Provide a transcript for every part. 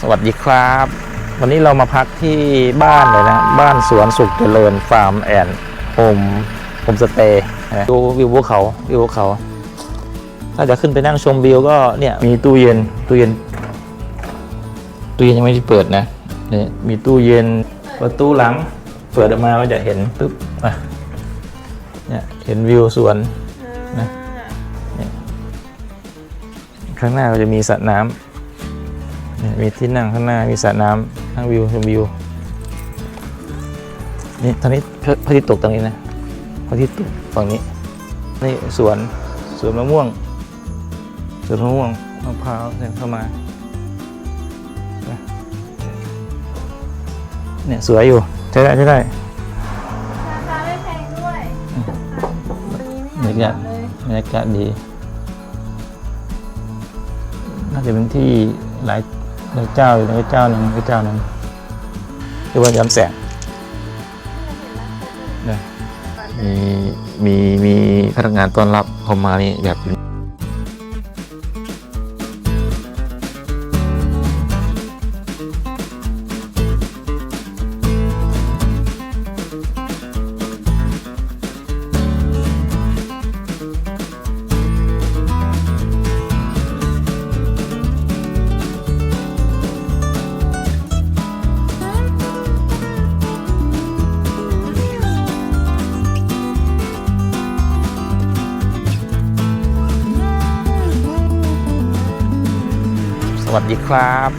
สวัสดีครับ วันนี้เรามาพักที่บ้านเลยนะ บ้านสวนสุขเจริญฟาร์มแอนด์โฮมโฮมสเตย์นะดูวิวภูเขาวิวภูเขา ถ้าจะขึ้นไปนั่งชมวิวก็เนี่ยมีตู้เย็นตู้เย็น ตู้เย็นยังไม่ได้เปิดนะเนี่ยมีตู้เย็นประตูหลัง เปิดออกมาก็จะเห็นปึ๊บอะเนี่ยเห็นวิวสวนนะข้างหน้าก็จะมีสระน้ำเนี่ย มีที่นั่งข้างหน้ามีสระน้ำนั่งวิวชมวิวนี่ตอนนี้พระพระอาทิตย์ตกตรงนี้นะพระอาทิตย์ตกฝั่งนี้นี่สวนสวนมะม่วงสวนมะม่วงมะพร้าวเนี่ยเข้ามาเนี่ยสวยอยู่ใช้ได้ใช้ได้ราคาไม่แพงด้วยวันนี้ไม่บรรยากาศเลยบรรยากาศดี น่าจะเป็นที่หลาย หลายเจ้าอยู่หลายเจ้าหนึ่งหลายเจ้าหนึ่งคือว่าย้ำแสงนะมีมีมีพนักงานต้อนรับเขามานี่แบบ วัสดีครับ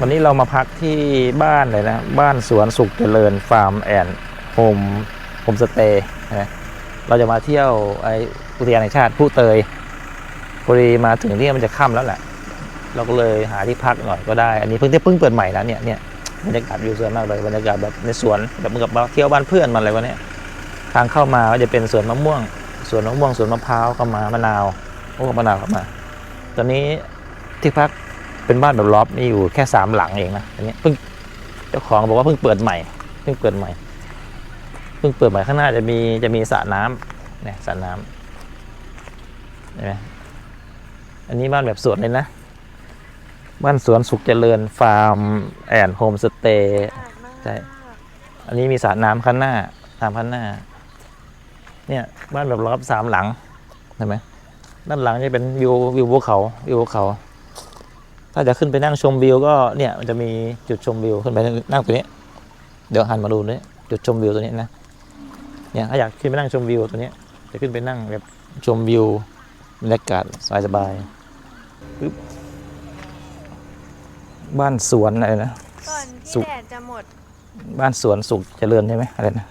วันนี้เรามาพักที่บ้านเลยนะ บ้านสวนสุขเจริญฟาร์มแอนด์โฮมโฮมสเตย์นะเราจะมาเที่ยวไออุทยานแห่งชาติผู้เตยพอดีมาถึงที่มันจะค่ำแล้วแหละ เราก็เลยหาที่พักหน่อยก็ได้ อันนี้เพิ่งเพิ่งเปิดใหม่นะเนี่ยเนี่ยบรรยากาศวิวสวยมากเลยบรรยากาศแบบในสวนแบบเหมือนกับมาเที่ยวบ้านเพื่อนมันอะไรวะเนี่ยทางเข้ามาก็จะเป็นสวนมะม่วงสวนมะม่วงสวนมะพร้าวเข้ามามะนาวโอ้มะนาวเข้ามา ตอนนี้ที่พัก เป็นบ้านแบบล็อบมีอยู่แค่สามหลังเองนะอันนี้เพิ่งเจ้าของบอกว่าเพิ่งเปิดใหม่ เพิ่งเปิดใหม่ เพิ่งเปิดใหม่ข้างหน้าจะมีจะมีสระน้ำเนี่ยสระน้ำเห็นไหมอันนี้บ้านแบบสวนเลยนะ บ้านสวนสุขเจริญฟาร์มแอนด์โฮมสเตย์ใช่อันนี้มีสระน้ำข้างหน้าตามข้างหน้า เนี่ยบ้านแบบล็อบสามหลังเห็นไหมด้านหลังจะเป็นวิววิวภูเขาวิวภูเขา ถ้าจะขึ้นไปนั่งชมวิวก็เนี่ยมันจะมีจุดชมวิวขึ้นไปนั่งตัวนี้ เดี๋ยวหันมาดูนี่จุดชมวิวตัวนี้นะเนี่ยถ้าอยากขึ้นไปนั่งชมวิวตัวนี้จะขึ้นไปนั่งแบบชมวิวบรรยากาศสบายๆปึ๊บบ้านสวนอะไรนะก่อนสุที่ขแดดจะหมด บ้านสวนสุขเจริญใช่ไหมอะไรนะ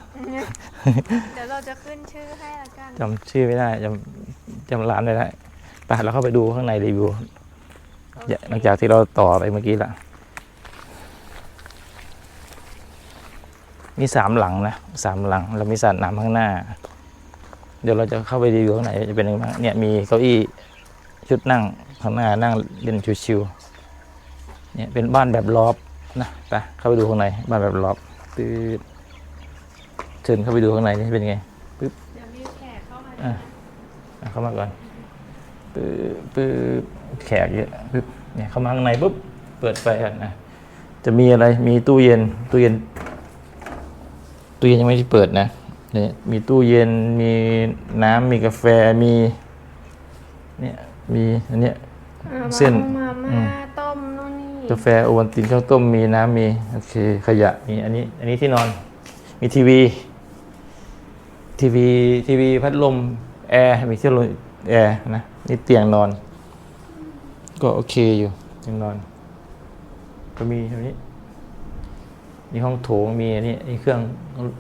เดี๋ยวเราจะขึ้นชื่อให้ละกันจำชื่อไม่ได้จำจำร้านไม่ได้ไปเราเข้าไปดูข้างในรีวิวโอเค หลังจากที่เราต่อไปเมื่อกี้ละมีสามหลังนะสามหลังเรามีสระน้ำข้างหน้า เดี๋ยวเราจะเข้าไปรีวิวข้างในจะเป็นยังไงบ้างเนี่ยมีเก้าอี้ชุดนั่งข้างหน้านั่งเล่นชิวๆเนี่ยเป็นบ้านแบบลอฟนะไปเข้าไปดูข้างในบ้านแบบลอฟตืดเชิญเข้าไปดูข้างในนี่เป็นยังไงเดี๋ยวมีแขกเข้ามาอะอะเข้ามาก่อน ปึ๊บปึ๊บแขกเยอะปึ๊บเนี่ยเข้ามาข้างในปุ๊บเปิดไฟกันนะจะมีอะไรมีตู้เย็นตู้เย็นตู้เย็นยังไม่ได้เปิดนะเนี่ยมีตู้เย็นมีน้ำมีกาแฟมีเนี่ยมีอันเนี้ยอ่าเส้นมาอืม่ามต้มนู่นนี่กาแฟโอวัลตินข้าวต้มมีน้ำมีโอเคขยะมีอันนี้อันนี้ที่นอนมีทีวีทีวีทีวีพัดลมแอร์มีที่ลมแอร์นะ นี่เตียงนอน ก็โอเคอยู่เตียงนอน ก็มีตรงนี้ มีห้องโถงมีอันนี้มีเครื่อง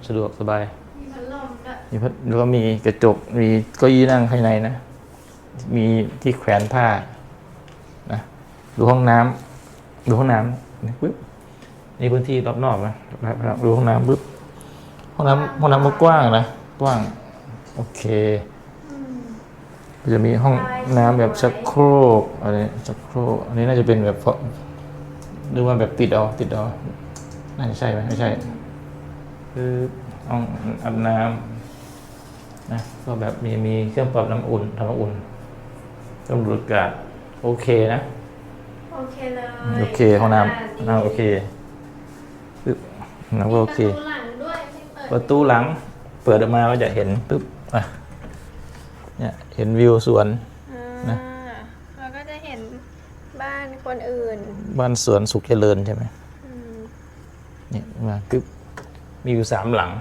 สะดวกสบาย มีพัดลมด้วยมีพัดแล้วก็มีกระจกมีเก้าอี้นั่งภายในนะ มีที่แขวนผ้านะดูห้องน้ำดูห้องน้ำนี่ปึ๊บนี่พื้นที่รอบนอกนะดูห้องน้ำปึ๊บห้องน้ำห้องน้ำมันกว้างนะ กว้าง โอเค ก็จะมีห้องน้ำแบบชักโครกอะไรชักโครกอันนี้น่าจะเป็นแบบเพราะหรือว่าแบบติดเอาติดเอาน่าจะใช่ไหมไม่ใช่คือห้องอาบน้ำนะก็แบบมีมีเครื่องปรับน้ำอุ่นทำน้ำอุ่นเครื่องดูดอากาศโอเคนะ โอโอเคเลยโอเคห้องน้าำห้องน้ำโอเคปึ๊บน้ำก็โอเค ประตูหลังด้วยที่เปิดประตูหลัง เปิดออกมาก็จะเห็นปุ๊บอะ เนี่ยเห็นวิวสวนอ่านะเราก็จะเห็นบ้านคนอื่นบ้านสวนสุขเจริญใช่ไหมอืมเนี่ยมาปุ๊บมีอยู่สามหลัง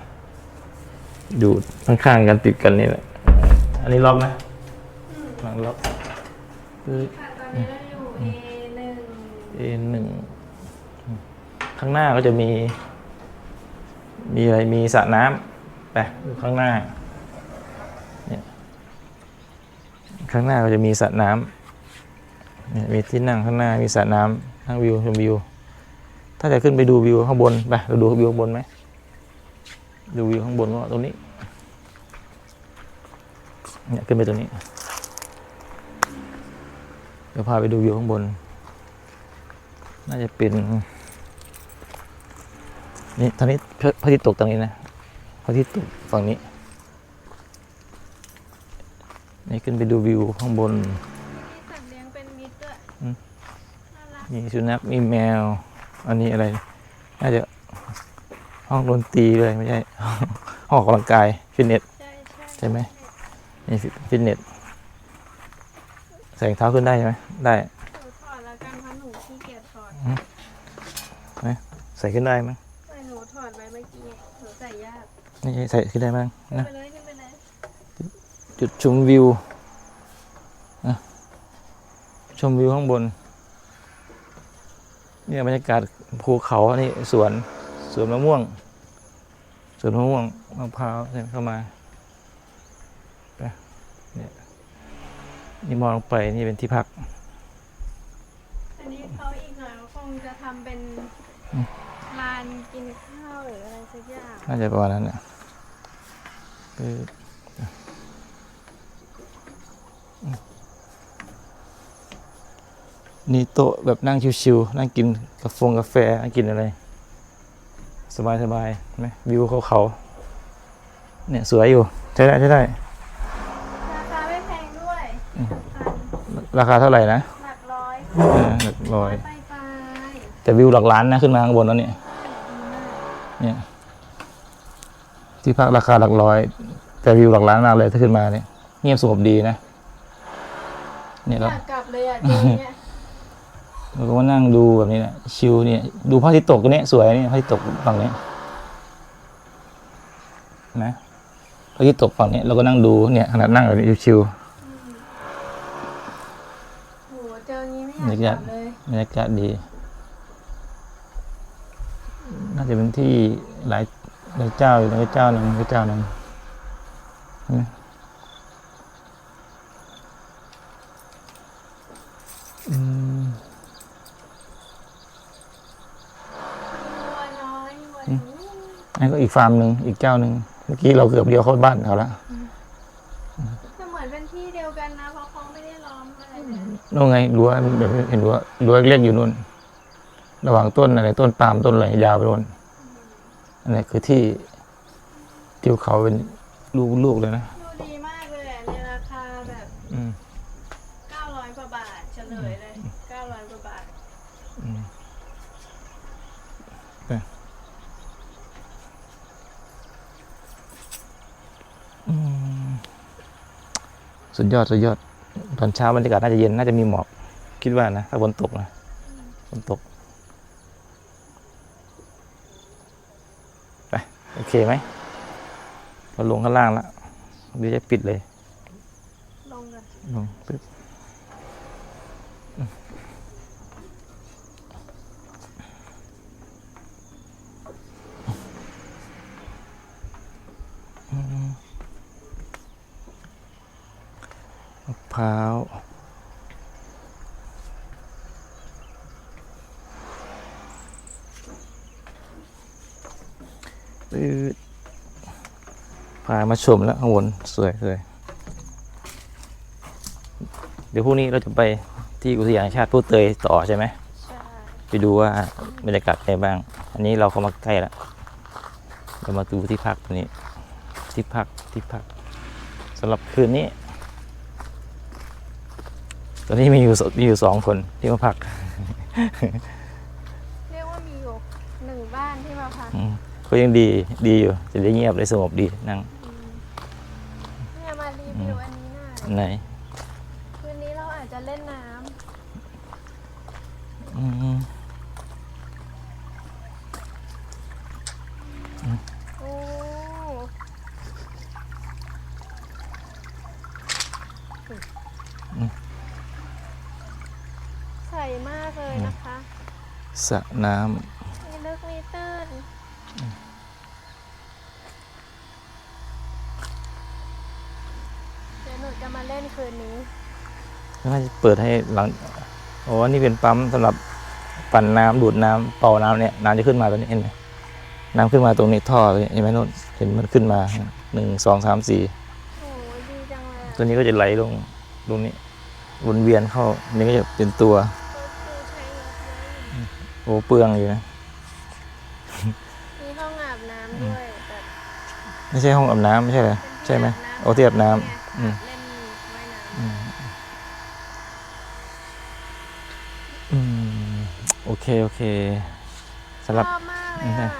อยู่ข้างๆกันติดกันนี่แหละอันนี้ล็อกนะหลังล็อกปึ๊บค่ะตอนนี้เราอยู่ A หนึ่งเอหนึ่งข้างหน้าก็จะมี มีอะไรมีสระน้ำไปดูข้างหน้าเนี่ย ข้างหน้าก็จะมีสระน้ำมีที่นั่งข้างหน้ามีสระน้ำนั่งวิวชมวิว ถ้าจะขึ้นไปดูวิวข้างบนไปเราดูวิวข้างบนไหมดูวิวข้างบนว่าตรงนี้เนี่ยขึ้นไปตรงนี้เดี๋ยวพาไปดูวิวข้างบน น่าจะเป็นนี่ทางนี้พระอาทิตย์ตกตรงนี้นะพระอาทิตย์ตกฝั่งนี้ นี่ขึ้นไปดูวิวข้างบน มีสัตว์เลี้ยงเป็นมิตรด้วยอืม น่ารักมีสุนัขมีแมว อันนี้อะไร น่าจะห้องดนตรีเลยไม่ใช่ ห้องออกกำลังกายฟิตเนส ใช่ใช่ใช่ไหม นี่ฟิตเนสใส่รองเท้าขึ้นได้ใช่ไหมได้ หนูถอดแล้วกันเพราะหนูขี้เกียจถอดใส่ขึ้นได้ไหมแต่หนูถอดไว้เมื่อกี้หนูใส่ยากนี่ใส่ขึ้นได้ไหมขึ้นนะไปเลยขึ้นไปเลย จุดชมวิวนะชมวิวข้างบน เนี่ยบรรยากาศภูเขาอันนี้สวนสวนมะม่วงสวนมะม่วงมะพร้าวเนี่ยเข้ามาไปเนี่ยนี่มองลงไปนี่เป็นที่พัก อันนี้เขาอีกหน่อยเขาคงจะทำเป็นอืมลานกินข้าวหรืออะไรสักอย่าง น่าจะประมาณนั้นนะคือ นี่โต๊ะแบบนั่งชิวๆนั่งกินกาแฟกาแฟนั่งกินอะไร สบายๆเห็นไหมวิวเขาเขาๆเนี่ยสวยอยู่ ใช้ได้ใช้ได้ ราคาไม่แพงด้วยอืมพันราคาเท่าไหร่นะหลักร้อยเออหลักร้อย ไปไปแต่วิวหลักล้านนะขึ้นมาข้างบนแล้วเนี่ย เนี่ย ที่พักราคาหลักร้อย แต่วิวหลักล้านมากเลยถ้าขึ้นมาเนี่ย เงียบสงบดีนะ เนี่ยอเรายากกลับเลยอะจริงเนี่ย เราก็มานั่งดูแบบนี้แหละชิลเนี่ยดูพระอาทิตย์ตกตัวเนี้ยสวยเนี่ยพระอาทิตย์ตกฝั่งนี้นะพระอาทิตย์ตกฝั่งนี้เราก็นั่งดูเนี่ยขนาดนั่งแบบนี้ชิลโหเจองี้ไม่อยากกลับเลยๆบรรยากาศดี น่าจะเป็นที่หลายหลายเจ้าอยู่หลายเจ้าหนึ่งหลายเจ้าหนึ่งใช่ไหมอืม วัวน้อยวัว อืม น้อยนั่นก็อีกฟาร์มหนึ่งอีกเจ้าหนึ่งเมื่อกี้เราเกือบเดียวเข้าบ้านเขาแล้วแต่เหมือนเป็นที่เดียวกันนะเพราะเขาไม่ได้ล้อมอะไรเลยนู่นไงรั้วแบบเห็นรั้วรั้วเล็กๆอยู่นู่น ระหว่างต้นอะไรต้นปาล์มต้นอะไรยาวไปนู่นอันนี้คือที่ที่เขาเป็นลูกๆเลยนะ ดูดีมากเลยอะในราคาแบบ อืม 900กว่าบาทเฉลยเลย 900กว่าบาท อืมไปอืม สุดยอดสุดยอด ตอนเช้าบรรยากาศน่าจะเย็นน่าจะมีหมอกคิดว่านะ ถ้าฝนตกนะฝนตกไปโอเคไหมเราลงข้างล่างแล้วเดี๋ยวจะปิดเลย ลงกันลงปึ๊บ พร้าว ปื๊ดพามาชมแล้วข้างบนสวยสวยเดี๋ยวพรุ่งนี้เราจะไปที่อุทยานแห่งชาติผู้เตยต่อใช่ไหมใช่ไปดูว่าบรรยากาศเป็นไงบ้าง อันนี้เราเข้ามาใกล้แล้วเรามาดูที่พักตัวนี้ ที่พักที่พักสำหรับคืนนี้ ตอนนี้มีอยู่สมีอยู่สองคนที่มาพักเรียกว่ามีอยู่หนึ่งบ้านที่มาพักอืมก็ยังดีดีอยู่ จะได้เงียบได้สงบดีนั่งอืมเนี่ยมารีวิวอันนี้หน่อยไหนคืนนี้เราอาจจะเล่นน้อืม สระน้มีลึกมีตื้นเดี๋ยวหนูจะมาเล่นคืนนี้ำน่าจะเปิดให้หลังโอ้อันนี่เป็นปั๊มสำหรับปั่นน้ำดูดน้ำเป่าน้ำเนี่ยน้ำจะขึ้นมาตรงนี้เห็นไหมน้ำขึ้นมาตรงนี้ท่อเลยเห็นไหมนู่นเห็นมันขึ้นมาหนึ่งสองสามสี่โอ้ดีจังเลยอะตัวนี้ก็จะไหลลงตรงนี้วนเวียนเข้าอันนี้ก็จะเป็นตัว รถคือใช้รถเยอะอยู่ โอ้เปลืองอยู่นะ มีห้องอาบน้ำด้วยแต่ไม่ใช่ห้องอาบน้ำไม่ใช่เหรอเป็นใช่ไหมอาบน้ำโอ้ที่อาบน้ำไงอืมเล่นว่ายน้อืมอืมโอเคโอเคสำหรับำชอบมากเลยอืมอะ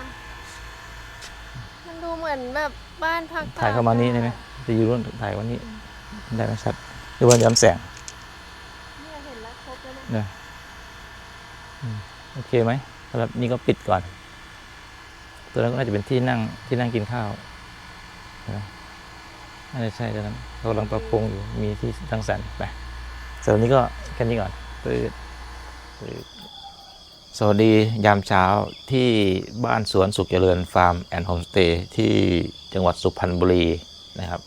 มันดูเหมือนแบบบ้านพักถ่ายเข้ามานี้ได้ไหมจะอยู่รุ่นถ่ายวันนี้ ได้ไหมชัดหรือว่าย้อนแสงเนี่ยเห็นแล้วครบแล้วนะเนี่ยอืม โอเคไหมสำหรับนี่ก็ปิดก่อน ตัวนั้นก็น่าจะเป็นที่นั่งที่นั่งกินข้าวนะน่าจะใช่ตัวนั้นเขากำลังปรับปรุงอยู่มีที่ตั้งสรรไปสำหรับนี้ก็แค่นี้ก่อนปืดปืดสวัสดียามเช้าที่บ้านสวนสุขเจริญฟาร์มแอนด์โฮมสเตย์ที่จังหวัดสุพรรณบุรีนะครับ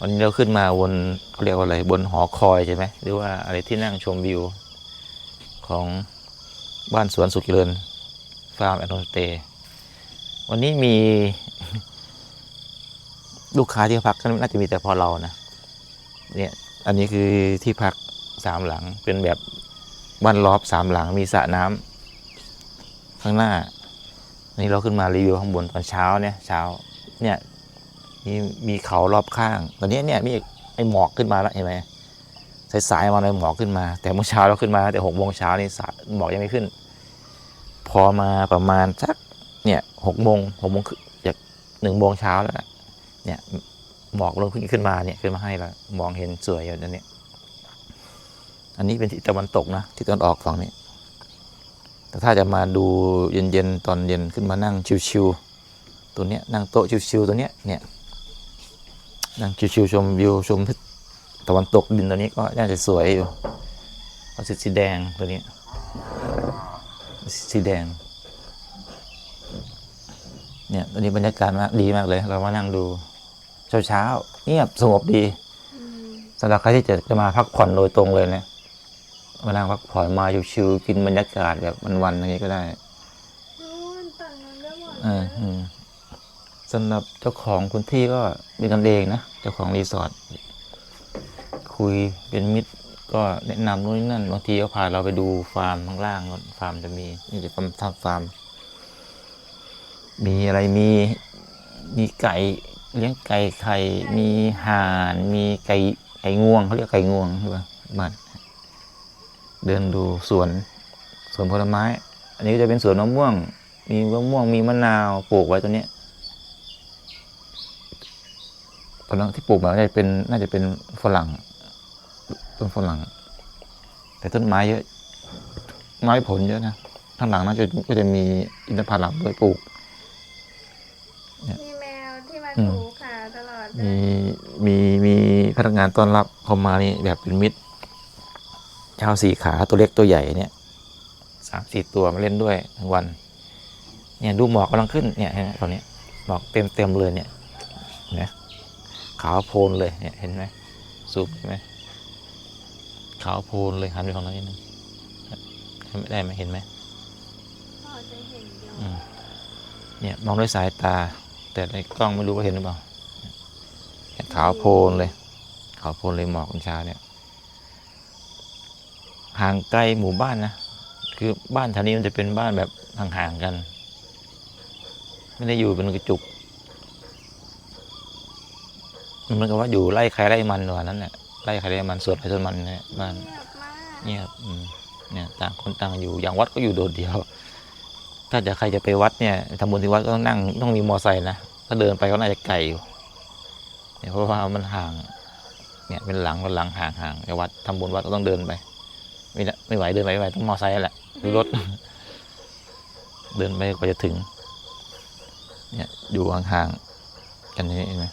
วันนี้เราขึ้นมาบนเขาเรียกว่าอะไรบนหอคอยใช่ไหมหรือว่าอะไรที่นั่งชมวิวของ บ้านสวนสุขเจริญฟาร์มแอนโฮมสเตย์วันนี้มีลูกค้าที่พักก็น่าจะมีแต่พอเรานะเนี่ยอันนี้คือที่พักสามหลังเป็นแบบบ้านลอบสามหลังมีสระน้ำข้างหน้าอันนี้เราขึ้นมารีวิวข้างบนตอนเช้าเนี่ยเช้าเนี่ยมีมีเขารอบข้าง ตอนนี้เนี่ยมีไอหมอกขึ้นมาแล้วเห็นไหม สายๆมาเลยหมอกขึ้นมา แต่เมื่อเช้าเราขึ้นมาแต่หกโมงเช้านี่หมอกยังไม่ขึ้น พอมาประมาณสักเนี่ยหกโมงหกโมงจากหนึ่งโมงเช้าแล้วนะเนี่ยหมอกเริ่มขึ้นขึ้นมาเนี่ยขึ้นมาให้แล้วมองเห็นสวยอยู่นั่นเนี่ยอันนี้เป็นทิศตะวันตกนะทิศตะวันออกฝั่งนี้ แต่ถ้าจะมาดูเย็นๆตอนเย็นขึ้นมานั่งชิวๆตัวเนี้ยนั่งโต๊ะชิวๆตัวเนี้ยเนี่ยนั่งชิวๆชมวิวชมทิศ ตะวันตกดินตัวนี้ก็น่าจะสวยอยู่เอาสีสีแดงตัวนี้สีแดง เนี่ยตัวนี้บรรยากาศมากดีมากเลย เรามานั่งดู เช้าเช้าๆเงียบสงบดีอืมสำหรับใครที่จะจะมาพักผ่อนโดยตรงเลยเนี่ยมานั่งพักผ่อนมาชิวๆกินบรรยากาศแบบวันๆอย่างนี้ก็ได้นู่นฝั่งนู้นก็หมดเอออืมสำหรับเจ้าของพื้นที่ก็เป็นกันเองนะเจ้าของรีสอร์ท คุยเป็นมิตรก็แนะนำนู่นนี่นั่นบางทีก็พาเราไปดูฟาร์มข้างล่างฟาร์มจะมีนี่จะฟาร์มทำฟาร์ม มีอะไรมีมีไก่เลี้ยงไก่ไข่มีห่านมีไก่ไก่งวงเขาเรียกไก่งวงใช่ปะบ้านเดินดูสวนสวนผลไม้ อันนี้ก็จะเป็นสวนมะม่วง มีมะม่วงมีมะนาวปลูกไว้ตัวเนี้ยตอนนั้นที่ปลูกมาน่าจะเป็นน่าจะเป็นฝรั่ง ต้นฝรั่ง แต่ต้นไม้เยอะไม้ผลเยอะนะข้างหลังน่าจะก็จะมีอินทผลัมด้วยปลูกมีแมวที่มาอืมถูขาตลอดเลยมีมีมีพนักงานต้อนรับเข้ามานี่แบบเป็นมิตรเช้าสี่ขาตัวเล็กตัวใหญ่เนี่ยสามสี่ตัวมาเล่นด้วยทั้งวัน เนี่ยดูหมอกกำลังขึ้นเนี่ยเห็นไหมตอนนี้หมอกเต็มเต็มเลยเนี่ยเห็นไหมขาวโพลนเลยเนี่ยเห็นไหมซูมเห็นไหมขาวโพลนเลยหันไปฝั่งนั้นนิดนึงไม่ได้ไหมเห็นไหมพอจะเห็นอยู่อืมเนี่ยมองด้วยสายตา แต่ในกล้องไม่รู้ว่าเห็นหรือเปล่าเนี่ยขาวโพลนเลย ขาวโพลนเลยหมอกคุณชาเนี่ยห่างไกลหมู่บ้านนะคือบ้านแถวนี้มันจะเป็นบ้านแบบห่างๆกัน ไม่ได้อยู่เป็นกระจุกมันเหมือนกับว่าอยู่ไล่ใครไล่มันกว่านั้นแหละ ไล่ใครไล่มันสวนใครสวนมันเนี่ยบ้านเงียบมากเงียบอืมเนี่ยต่างคนต่างอยู่อย่างวัดก็อยู่โดดเดียว ถ้าจะใครจะไปวัดเนี่ยทำบุญที่วัดก็ต้องนั่งต้องมีมอไซค์นะถ้าเดินไปก็น่าจะไกลอยู่เนี่ยเพราะว่ามันห่างเนี่ยเป็นหลังก็หลังห่างห่างไปวัดทำบุญวัดก็ต้องเดินไป ไม่ได้ไม่ไหวเดินไปไม่ไหวต้องมอไซค์แหละหรือรถ เดินไปกว่าจะถึง เนี่ยอยู่ห่างๆกันนี้เองไหม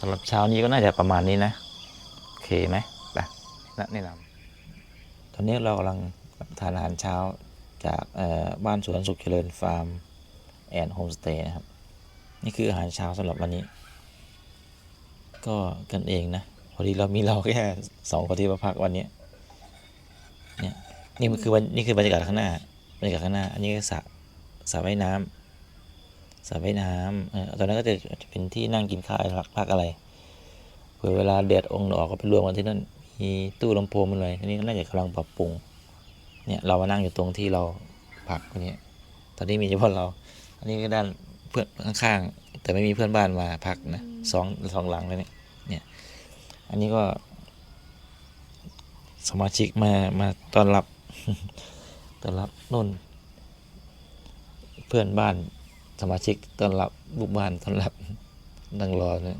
สำหรับเช้านี้ก็น่าจะประมาณนี้นะโอเคไหมไปนะแนะนำตอนนี้เรากำลังทานอาหารเช้าจากบ้านสวนสุขเจริญฟาร์มแอนด์โฮมสเตย์นะครับ นี่คืออาหารเช้าสำหรับวันนี้ ก็กันเองนะ พอดีเรามีเราแค่สองคนที่มาพักวันนี้เนี่ยนี่มันคือวันนี่คือบรรยากาศข้างหน้าบรรยากาศข้างหน้า อันนี้ก็สระสระว่ายน้ำ สระว่ายน้ำเออตอนนั้นก็จะเป็นที่นั่งกินข้าวพักพักอะไรเผื่อเวลาแดดองค์ออกก็ไปรวมกันที่นั่นมีตู้ลำโพงมันเลยอันนี้ก็น่าจะกำลังปรับปรุงเนี่ยเรามานั่งอยู่ตรงที่เราพักวันนี้ตอนนี้มีเฉพาะเรา อันนี้ก็ด้านเพื่อนข้างๆแต่ไม่มีเพื่อนบ้านมาพักนะสองสองหลังเลยเนี่ยเนี่ยอันนี้ก็สมาชิกมามาต้อนรับต้อนรับนุ่น เพื่อนบ้าน สมาชิกต้อนรับบุกบ้านต้อนรับนั่งรอเนี่ย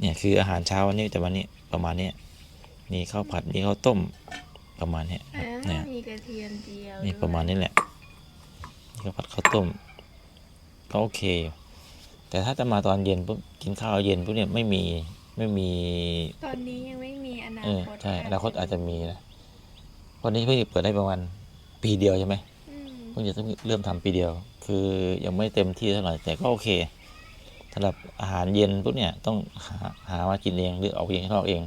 เนี่ยคืออาหารเช้าวันนี้แต่วันนี้ประมาณเนี้ยมีข้าวผัดมีข้าวต้มประมาณเนี้ยอ่าเนี่ยมีกระเทียมเจียวนี่ประมาณนี้แหละข้าวผัดข้าวต้มก็โอเคอยู่แต่ถ้าจะมาตอนเย็นปุ๊บกินข้าวเย็นปุ๊บเนี่ยไม่มีไม่มีตอนนี้ยังไม่มีอนาเออคตใช่อนาคตอาจจะมีนะวันนี้เพิ่งจะเปิดได้ประมาณปีเดียวใช่ไหมอืมเพิ่งจะเริ่มทำปีเดียว คือยังไม่เต็มที่เท่าไหร่แต่ก็โอเคสำหรับอาหารเย็นปุ๊บเนี่ยต้องหาหามากินเองหรือเอาเองข้างนอกเอง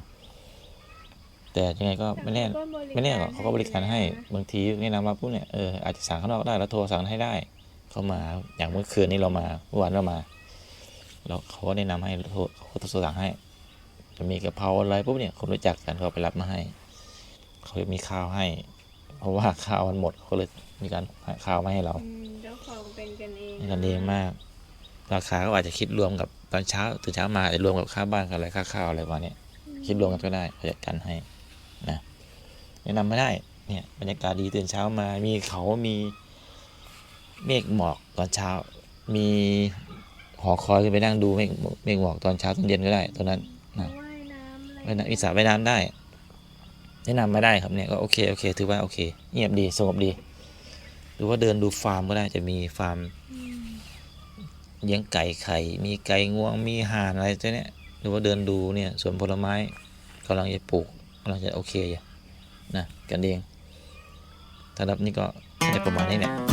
แต่ยังไงก็ไม่แน่ไม่แน่หรอกเขาก็บริการให้บางทีแนะนำมาปุ๊บเนี่ยเอออาจจะสั่งข้างนอกได้แล้วโทรสั่งให้ได้ เขามาอย่างเมื่อคืนนี้เรามาเมื่อวานเรามาแล้วเขาก็แนะนำให้โทรเขาโทรสั่งให้จะมีกะเพราอะไรปุ๊บเนี่ยคนรู้จักกันเขาไปรับมาให้ เขามีข้าวให้ เพราะว่าข้าวมันหมดเขาเลยมีการให้ข้าวมาให้เรา อืมเจ้าของเป็นกันเองมีกันเองมาก ราคาก็อาจจะคิดรวมกับตอนเช้าตื่นเช้ามาอาจจะรวมกับค่าบ้านกับอะไรค่าข้าวอะไรประมาณเนี้ยคิดรวมกันก็ได้เขาจัดการให้นะแนะนำไม่ได้เนี่ยบรรยากาศดีตื่นเช้ามามีเขามีเมฆหมอกตอนเช้า มีหอคอยขึ้นไปนั่งดูเมฆเมฆหมอกตอนเช้าตอนเย็นก็ได้ตอนนั้น นะ ว่ายน้ำอะไร ว่ายน้ำมีสระว่ายน้ำได้ แนะนำไม่ได้ครับเนี่ยก็โอเคโอเค ถือว่าโอเคเงียบดีสงบดี หรือว่าเดินดูฟาร์มก็ได้จะมีฟาร์มเลี้ยงไก่ไข่ มีไก่งวงมีห่านอะไรตัวเนี้ยหรือว่าเดินดูเนี่ยสวนผลไม้กำลังจะปลูกกำลังจะโอเคอยู่นะกันเองสำหรับนี่ก็จะประมาณนี้เนี่ย